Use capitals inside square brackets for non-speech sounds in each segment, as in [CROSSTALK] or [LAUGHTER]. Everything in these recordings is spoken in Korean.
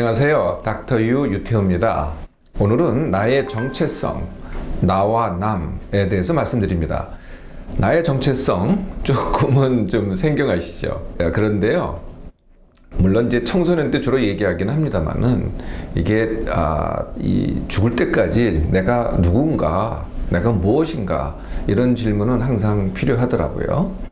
안녕하세요. 닥터 유 유태호입니다. 오늘은 나의 정체성, 나와 남에 대해서 말씀드립니다. 나의 정체성 [LAUGHS] 조금은 좀 생경하시죠. 네, 그런데요. 물론 이제 청소년 때 주로 얘기하긴 합니다만은 이게 아, 이 죽을 때까지 내가 누군가, 내가 무엇인가 이런 질문은 항상 필요하더라고요.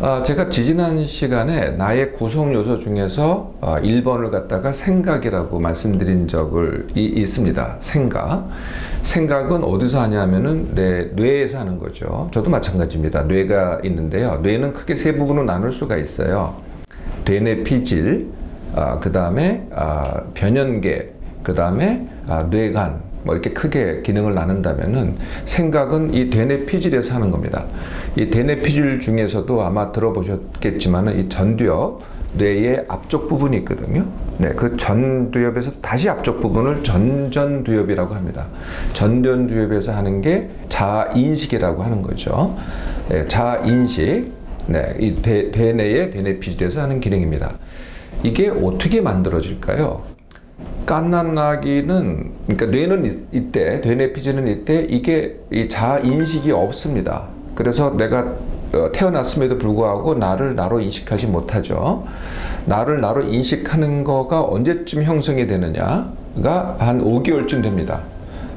아, 제가 지지난 시간에 나의 구성 요소 중에서 아, 1번을 갖다가 생각이라고 말씀드린 적을 이, 있습니다. 생각. 생각은 어디서 하냐면은 내 뇌에서 하는 거죠. 저도 마찬가지입니다. 뇌가 있는데요. 뇌는 크게 세 부분으로 나눌 수가 있어요. 되뇌 피질, 아, 그 다음에 아, 변연계, 그 다음에 아, 뇌간, 뭐 이렇게 크게 기능을 나눈다면은 생각은 이 되뇌 피질에서 하는 겁니다. 이 되뇌 피질 중에서도 아마 들어보셨겠지만은 이 전두엽 뇌의 앞쪽 부분이 있거든요. 네, 그 전두엽에서 다시 앞쪽 부분을 전전두엽이라고 합니다. 전전두엽에서 하는 게 자인식이라고 하는 거죠. 네, 자인식, 네, 이 되, 되뇌의 되뇌 피질에서 하는 기능입니다. 이게 어떻게 만들어질까요? 깐난나기는 그러니까 뇌는 이때 되뇌 피지는 이때 이게 이 자아 인식이 없습니다. 그래서 내가 어, 태어났음에도 불구하고 나를 나로 인식하지 못하죠. 나를 나로 인식하는 거가 언제쯤 형성이 되느냐가 한 5개월쯤 됩니다.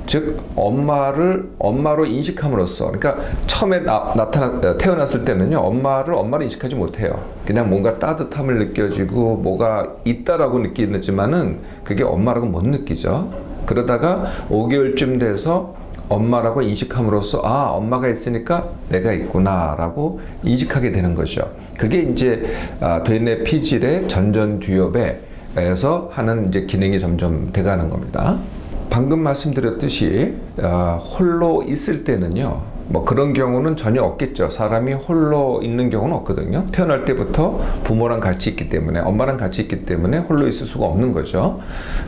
즉 엄마를 엄마로 인식함으로써 그러니까 처음에 나, 타나 태어났을 때는요 엄마를 엄마로 인식하지 못해요. 그냥 뭔가 따뜻함을 느껴지고 뭐가 있다라고 느끼지만은 그게 엄마라고 못 느끼죠. 그러다가 5개월쯤 돼서 엄마라고 인식함으로써 아 엄마가 있으니까 내가 있구나라고 인식하게 되는 거죠. 그게 이제 아, 되뇌 피질의 전전두엽에서 하는 이제 기능이 점점 돼가는 겁니다. 방금 말씀드렸듯이 아, 홀로 있을 때는요. 뭐 그런 경우는 전혀 없겠죠. 사람이 홀로 있는 경우는 없거든요. 태어날 때부터 부모랑 같이 있기 때문에 엄마랑 같이 있기 때문에 홀로 있을 수가 없는 거죠.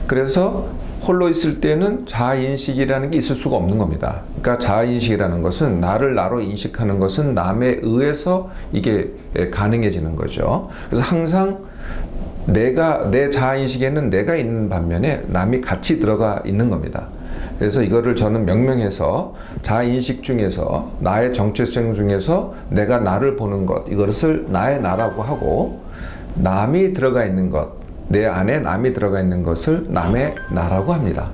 그래서 홀로 있을 때는 자아인식이라는 게 있을 수가 없는 겁니다. 그러니까 자아인식이라는 것은 나를 나로 인식하는 것은 남에 의해서 이게 가능해지는 거죠. 그래서 항상 내가 내 자아인식에는 내가 있는 반면에 남이 같이 들어가 있는 겁니다. 그래서 이거를 저는 명명해서 자아인식 중에서 나의 정체성 중에서 내가 나를 보는 것 이것을 나의 나라고 하고 남이 들어가 있는 것 내 안에 남이 들어가 있는 것을 남의 나라고 합니다.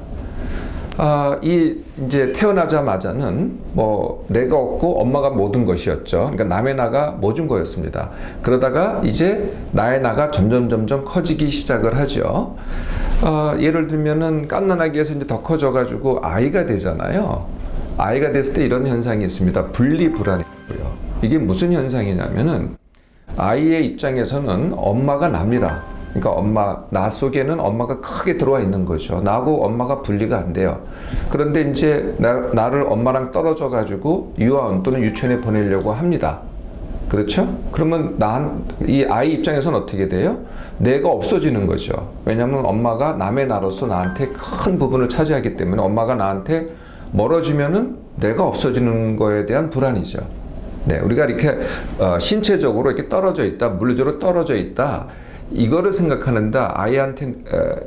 아, 이 이제 태어나자마자는 뭐 내가 없고 엄마가 모든 것이었죠. 그러니까 남의 나가 모든 거였습니다. 그러다가 이제 나의 나가 점점 점점 커지기 시작을 하죠. 아, 예를 들면은 깐난아기에서 이제 더 커져가지고 아이가 되잖아요. 아이가 됐을 때 이런 현상이 있습니다. 분리 불안이고요. 이게 무슨 현상이냐면은 아이의 입장에서는 엄마가 납니다. 그러니까 엄마 나 속에는 엄마가 크게 들어와 있는 거죠. 나하고 엄마가 분리가 안 돼요. 그런데 이제 나, 나를 엄마랑 떨어져 가지고 유아원 또는 유치원에 보내려고 합니다. 그렇죠? 그러면 난 이 아이 입장에서는 어떻게 돼요? 내가 없어지는 거죠. 왜냐하면 엄마가 남의 나로서 나한테 큰 부분을 차지하기 때문에 엄마가 나한테 멀어지면은 내가 없어지는 거에 대한 불안이죠. 네, 우리가 이렇게 어, 신체적으로 이렇게 떨어져 있다, 물리적으로 떨어져 있다. 이거를 생각하는데 아이한테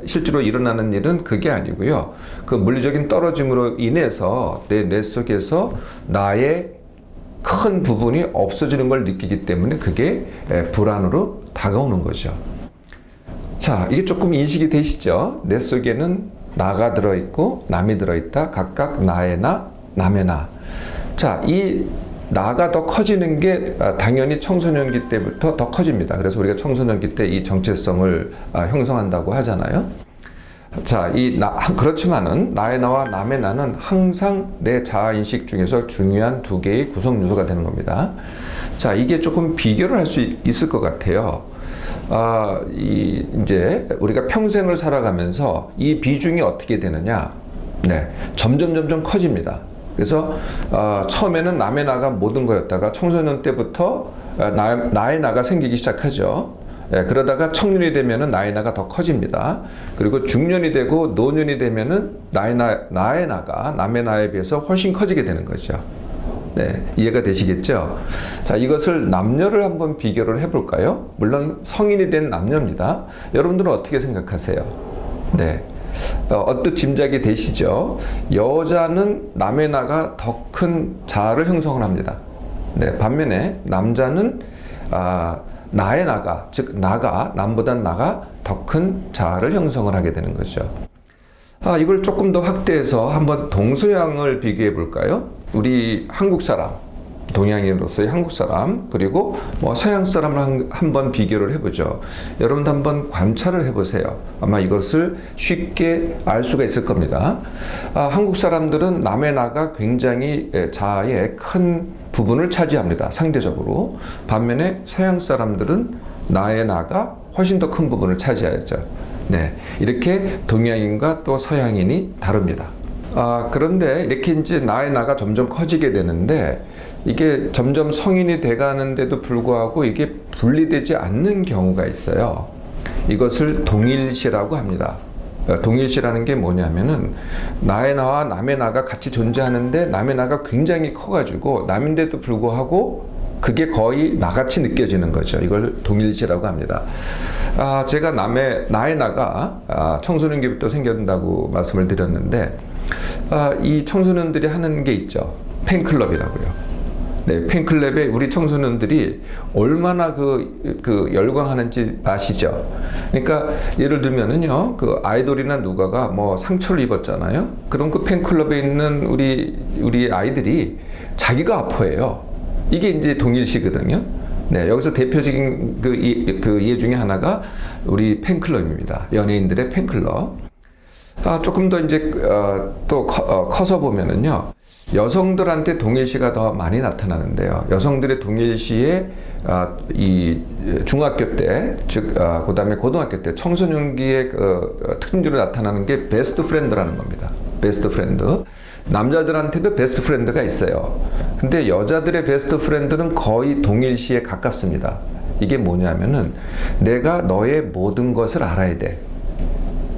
실제로 일어나는 일은 그게 아니고요. 그 물리적인 떨어짐으로 인해서 내 뇌 속에서 나의 큰 부분이 없어지는 걸 느끼기 때문에 그게 불안으로 다가오는 거죠. 자, 이게 조금 인식이 되시죠? 내 속에는 나가 들어있고 남이 들어있다. 각각 나의 나, 남의 나. 자, 이 나가 더 커지는 게 아, 당연히 청소년기 때부터 더 커집니다. 그래서 우리가 청소년기 때 이 정체성을 아, 형성한다고 하잖아요. 자, 이 나, 그렇지만은 나의 나와 남의 나는 항상 내 자아 인식 중에서 중요한 두 개의 구성 요소가 되는 겁니다. 자, 이게 조금 비교를 할 수 있을 것 같아요. 아, 이 이제 우리가 평생을 살아가면서 이 비중이 어떻게 되느냐? 네, 점점 점점 커집니다. 그래서 어, 처음에는 남의 나가 모든 거였다가 청소년 때부터 어, 나, 나의 나가 생기기 시작하죠. 예, 그러다가 청년이 되면은 나의 나가 더 커집니다. 그리고 중년이 되고 노년이 되면은 나의 나, 나의 나가 남의 나에 비해서 훨씬 커지게 되는 거죠. 네, 이해가 되시겠죠? 자, 이것을 남녀를 한번 비교를 해볼까요? 물론 성인이 된 남녀입니다. 여러분들은 어떻게 생각하세요? 네. 어, 어뜻 짐작이 되시죠? 여자는 남의 나가 더 큰 자아를 형성을 합니다. 네, 반면에 남자는 아, 나의 나가, 즉 나가 남보다 나가 더 큰 자아를 형성을 하게 되는 거죠. 아, 이걸 조금 더 확대해서 한번 동서양을 비교해 볼까요? 우리 한국 사람, 동양인으로서의 한국 사람, 그리고 뭐 서양 사람을 한, 한번 비교를 해보죠. 여러분도 한번 관찰을 해보세요. 아마 이것을 쉽게 알 수가 있을 겁니다. 아, 한국 사람들은 남의 나가 굉장히 에, 자아의 큰 부분을 차지합니다. 상대적으로. 반면에 서양 사람들은 나의 나가 훨씬 더 큰 부분을 차지하죠. 네. 이렇게 동양인과 또 서양인이 다릅니다. 아, 그런데 이렇게 이제 나의 나가 점점 커지게 되는데 이게 점점 성인이 돼가는데도 불구하고 이게 분리되지 않는 경우가 있어요. 이것을 동일시라고 합니다. 어, 동일시라는 게 뭐냐면은 나의 나와 남의 나가 같이 존재하는데 남의 나가 굉장히 커가지고 남인데도 불구하고 그게 거의 나같이 느껴지는 거죠. 이걸 동일시라고 합니다. 아, 제가 남의 나의 나가 아, 청소년기부터 생겨난다고 말씀을 드렸는데 아, 이 청소년들이 하는 게 있죠. 팬클럽이라고요. 네, 팬클럽에 우리 청소년들이 얼마나 그, 그 열광하는지 아시죠? 그러니까 예를 들면은요, 그 아이돌이나 누가가 뭐 상처를 입었잖아요. 그럼 그 팬클럽에 있는 우리, 우리 아이들이 자기가 아파해요. 이게 이제 동일시거든요. 네, 여기서 대표적인 그, 이, 그예 중에 하나가 우리 팬클럽입니다. 연예인들의 팬클럽. 아, 조금 더 이제 어, 또 커, 어, 커서 보면은요. 여성들한테 동일시가 더 많이 나타나는데요. 여성들의 동일시에 아, 이 중학교 때, 즉 아, 그다음에 고등학교 때 청소년기의 그 어, 특징으로 나타나는 게 베스트 프렌드라는 겁니다. 베스트 프렌드. 남자들한테도 베스트 프렌드가 있어요. 근데 여자들의 베스트 프렌드는 거의 동일시에 가깝습니다. 이게 뭐냐면은 내가 너의 모든 것을 알아야 돼.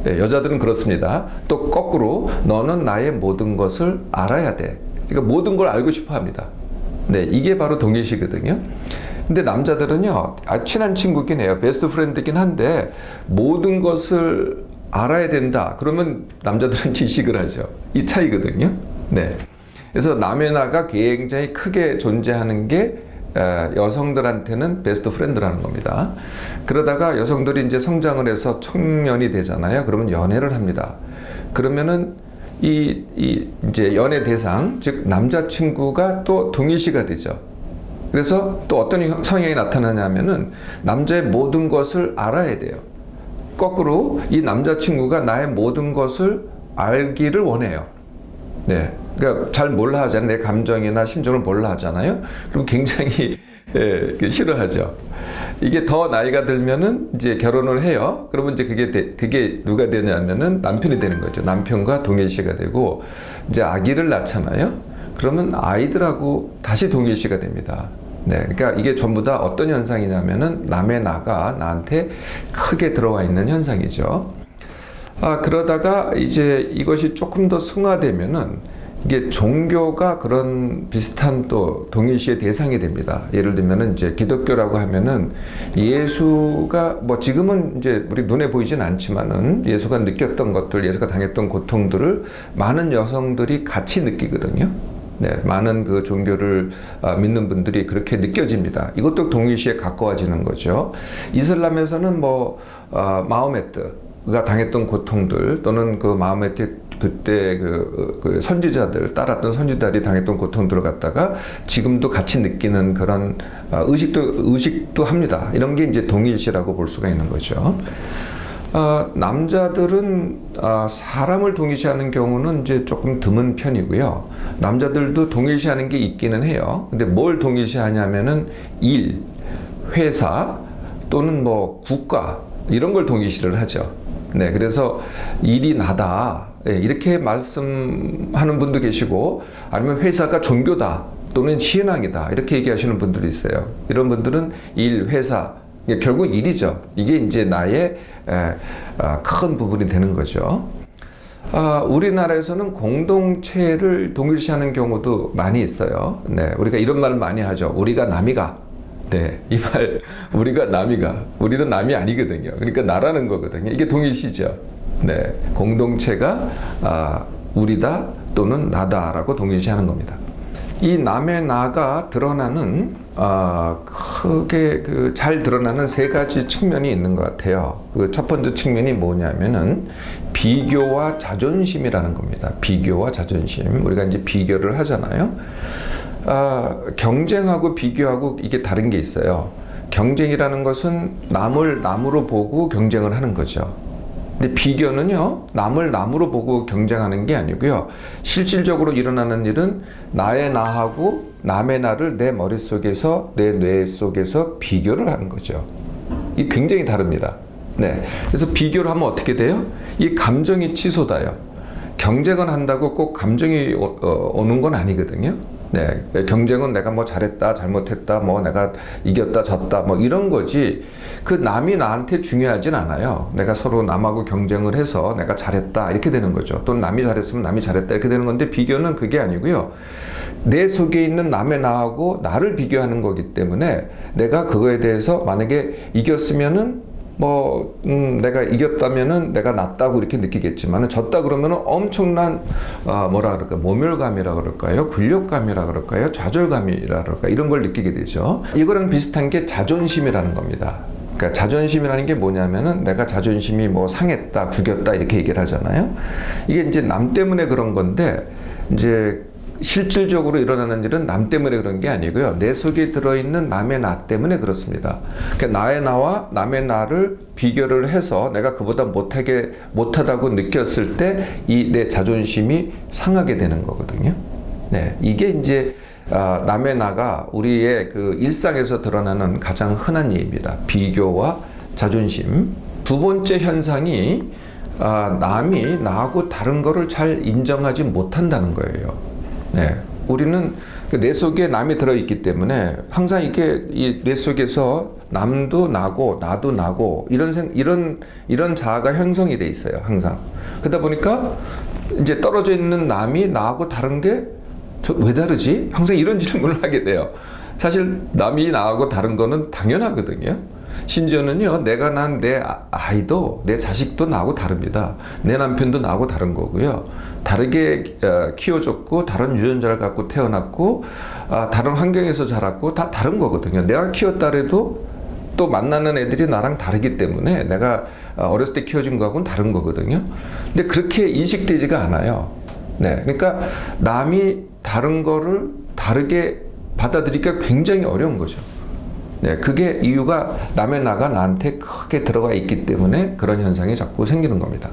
네, 여자들은 그렇습니다. 또 거꾸로 너는 나의 모든 것을 알아야 돼. 그러니까 모든 걸 알고 싶어 합니다. 네, 이게 바로 동일시거든요. 근데 남자들은요, 아, 친한 친구긴 해요. 베스트 프렌드긴 한데, 모든 것을 알아야 된다. 그러면 남자들은 [LAUGHS] 지식을 하죠. 이 차이거든요. 네. 그래서 남의 나가 굉장히 크게 존재하는 게 에, 여성들한테는 베스트 프렌드라는 겁니다. 그러다가 여성들이 이제 성장을 해서 청년이 되잖아요. 그러면 연애를 합니다. 그러면은 이, 이 이제 연애 대상, 즉 남자친구가 또 동일시가 되죠. 그래서 또 어떤 성향이 나타나냐면은 남자의 모든 것을 알아야 돼요. 거꾸로 이 남자친구가 나의 모든 것을 알기를 원해요. 네. 그러니까 잘 몰라 하잖아요. 내 감정이나 심정을 몰라 하잖아요. 그럼 굉장히 [LAUGHS] 예, 그 싫어하죠. 이게 더 나이가 들면은 이제 결혼을 해요. 그러면 이제 그게 되, 그게 누가 되냐면은 남편이 되는 거죠. 남편과 동일시가 되고 이제 아기를 낳잖아요. 그러면 아이들하고 다시 동일시가 됩니다. 네, 그러니까 이게 전부 다 어떤 현상이냐면은 남의 나가 나한테 크게 들어와 있는 현상이죠. 아, 그러다가 이제 이것이 조금 더 승화되면은 이게 종교가 그런 비슷한 또 동일시의 대상이 됩니다. 예를 들면은 이제 기독교라고 하면은 예수가 뭐 지금은 이제 우리 눈에 보이진 않지만은 예수가 느꼈던 것들, 예수가 당했던 고통들을 많은 여성들이 같이 느끼거든요. 네, 많은 그 종교를 아, 믿는 분들이 그렇게 느껴집니다. 이것도 동일시에 가까워지는 거죠. 이슬람에서는 뭐 어, 마호메트가 당했던 고통들 또는 그 마호메트 그때 그, 그 선지자들 따랐던 선지자들이 당했던 고통들을 갖다가 지금도 같이 느끼는 그런 어, 의식도 의식도 합니다. 이런 게 이제 동일시라고 볼 수가 있는 거죠. 아, 남자들은 아, 사람을 동일시하는 경우는 이제 조금 드문 편이고요. 남자들도 동일시하는 게 있기는 해요. 근데 뭘 동일시하냐면은 일, 회사 또는 뭐 국가 이런 걸 동일시를 하죠. 네, 그래서 일이 나다 네, 이렇게 말씀하는 분도 계시고 아니면 회사가 종교다 또는 신앙이다 이렇게 얘기하시는 분들이 있어요. 이런 분들은 일, 회사 결국 일이죠. 이게 이제 나의 에, 아, 큰 부분이 되는 거죠. 아, 우리나라에서는 공동체를 동일시하는 경우도 많이 있어요. 네, 우리가 이런 말을 많이 하죠. 우리가 남이가. 네, 이 말, 우리가 남이가. 우리는 남이 아니거든요. 그러니까 나라는 거거든요. 이게 동일시죠. 네, 공동체가 아, 우리다 또는 나다라고 동일시하는 겁니다. 이 남의 나가 드러나는 아, 크게 그 잘 드러나는 세 가지 측면이 있는 것 같아요. 그 첫 번째 측면이 뭐냐면은 비교와 자존심이라는 겁니다. 비교와 자존심. 우리가 이제 비교를 하잖아요. 아, 경쟁하고 비교하고 이게 다른 게 있어요. 경쟁이라는 것은 남을 남으로 보고 경쟁을 하는 거죠. 근데 비교는요, 남을 남으로 보고 경쟁하는 게 아니고요. 실질적으로 일어나는 일은 나의 나하고 남의 나를 내 머릿속에서, 내 뇌 속에서 비교를 하는 거죠. 이 굉장히 다릅니다. 네. 그래서 비교를 하면 어떻게 돼요? 이 감정이 치솟아요. 경쟁을 한다고 꼭 감정이 오, 어, 오는 건 아니거든요. 네, 경쟁은 내가 뭐 잘했다, 잘못했다, 뭐 내가 이겼다, 졌다, 뭐 이런 거지. 그 남이 나한테 중요하진 않아요. 내가 서로 남하고 경쟁을 해서 내가 잘했다 이렇게 되는 거죠. 또 남이 잘했으면 남이 잘했다 이렇게 되는 건데 비교는 그게 아니고요. 내 속에 있는 남의 나하고 나를 비교하는 거기 때문에 내가 그거에 대해서 만약에 이겼으면은 뭐 음, 내가 이겼다면은 내가 낫다고 이렇게 느끼겠지만은 졌다 그러면은 엄청난 어, 뭐라 그럴까 모멸감이라 그럴까요? 굴욕감이라 그럴까요? 좌절감이라 그럴까 이런 걸 느끼게 되죠. 이거랑 비슷한 게 자존심이라는 겁니다. 그러니까 자존심이라는 게 뭐냐면은 내가 자존심이 뭐 상했다 구겼다 이렇게 얘기를 하잖아요. 이게 이제 남 때문에 그런 건데 이제 실질적으로 일어나는 일은 남 때문에 그런 게 아니고요. 내 속에 들어있는 남의 나 때문에 그렇습니다. 그러니까 나의 나와 남의 나를 비교를 해서 내가 그보다 못하게, 못하다고 느꼈을 때 이 내 자존심이 상하게 되는 거거든요. 네. 이게 이제 아, 남의 나가 우리의 그 일상에서 드러나는 가장 흔한 예입니다. 비교와 자존심. 두 번째 현상이 아, 남이 나하고 다른 거를 잘 인정하지 못한다는 거예요. 네. 우리는 그내 속에 남이 들어있기 때문에 항상 이렇게 이내 속에서 남도 나고 나도 나고 이런 생, 이런 이런 자아가 형성이 돼 있어요. 항상. 그러다 보니까 이제 떨어져 있는 남이 나하고 다른 게저왜 다르지? 항상 이런 질문을 하게 돼요. 사실 남이 나하고 다른 거는 당연하거든요. 심지어는요, 내가 난 내 아이도, 내 자식도 나하고 다릅니다. 내 남편도 나하고 다른 거고요. 다르게 어, 키워졌고, 다른 유전자를 갖고 태어났고, 아, 다른 환경에서 자랐고, 다 다른 거거든요. 내가 키웠다래도 또 만나는 애들이 나랑 다르기 때문에 내가 어, 어렸을 때 키워진 거하고는 다른 거거든요. 근데 그렇게 인식되지가 않아요. 네. 그러니까 남이 다른 거를 다르게 받아들이기가 굉장히 어려운 거죠. 네, 그게 이유가 남의 나가 나한테 크게 들어가 있기 때문에 그런 현상이 자꾸 생기는 겁니다.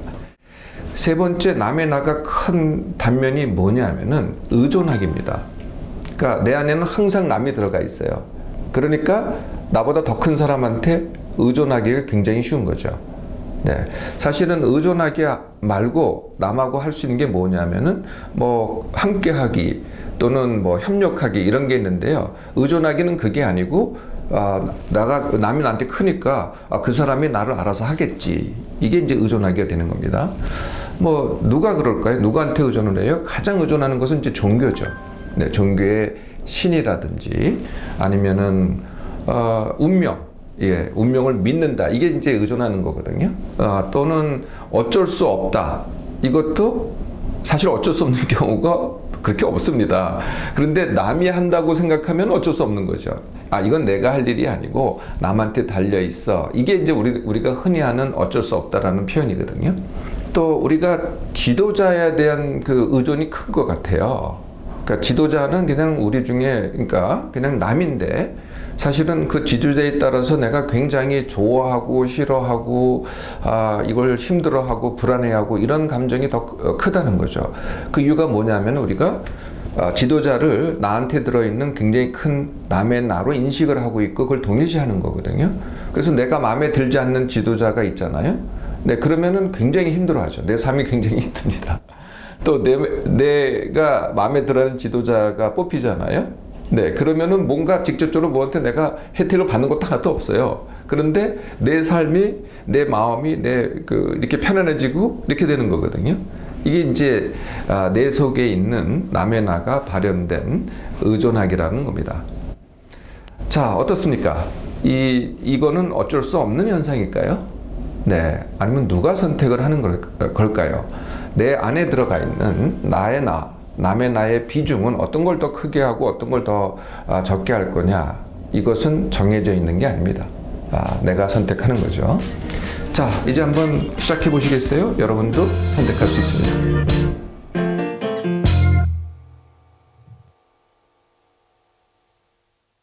세 번째 남의 나가 큰 단면이 뭐냐면은 의존하기입니다. 그러니까 내 안에는 항상 남이 들어가 있어요. 그러니까 나보다 더 큰 사람한테 의존하기가 굉장히 쉬운 거죠. 네. 사실은 의존하기 말고 남하고 할 수 있는 게 뭐냐면은 뭐 함께 하기 또는 뭐 협력하기 이런 게 있는데요. 의존하기는 그게 아니고 아, 나가 남이 나한테 크니까 아, 그 사람이 나를 알아서 하겠지. 이게 이제 의존하기가 되는 겁니다. 뭐 누가 그럴까요? 누구한테 의존을 해요? 가장 의존하는 것은 이제 종교죠. 네, 종교의 신이라든지 아니면은 어, 운명. 예, 운명을 믿는다. 이게 이제 의존하는 거거든요. 아, 또는 어쩔 수 없다. 이것도 사실 어쩔 수 없는 [LAUGHS] 경우가 그렇게 없습니다. 그런데 남이 한다고 생각하면 어쩔 수 없는 거죠. 아, 이건 내가 할 일이 아니고 남한테 달려 있어. 이게 이제 우리, 우리가 흔히 하는 어쩔 수 없다라는 표현이거든요. 또 우리가 지도자에 대한 그 의존이 큰 것 같아요. 그러니까 지도자는 그냥 우리 중에, 그러니까 그냥 남인데 사실은 그 지도자에 따라서 내가 굉장히 좋아하고 싫어하고 아 이걸 힘들어하고 불안해하고 이런 감정이 더 크- 어, 크다는 거죠. 그 이유가 뭐냐면 우리가 아, 지도자를 나한테 들어있는 굉장히 큰 남의 나로 인식을 하고 있고 그걸 동일시하는 거거든요. 그래서 내가 마음에 들지 않는 지도자가 있잖아요. 네 그러면은 굉장히 힘들어하죠. 내 삶이 굉장히 [LAUGHS] 힘듭니다. 또 내, 내가 마음에 들어하는 지도자가 뽑히잖아요. 네, 그러면은 뭔가 직접적으로 뭐한테 내가 혜택을 받는 것도 하나도 없어요. 그런데 내 삶이, 내 마음이 내 그 이렇게 편안해지고 이렇게 되는 거거든요. 이게 이제 아, 내 속에 있는 남의 나가 발현된 의존하기라는 겁니다. 자, 어떻습니까? 이, 이거는 어쩔 수 없는 현상일까요? 네, 아니면 누가 선택을 하는 걸, 걸까요? 내 안에 들어가 있는 나의 나, 남의 나의 비중은 어떤 걸 더 크게 하고 어떤 걸 더 적게 할 거냐? 이것은 정해져 있는 게 아닙니다. 아, 내가 선택하는 거죠. 자, 이제 한번 시작해 보시겠어요? 여러분도 선택할 수 있습니다.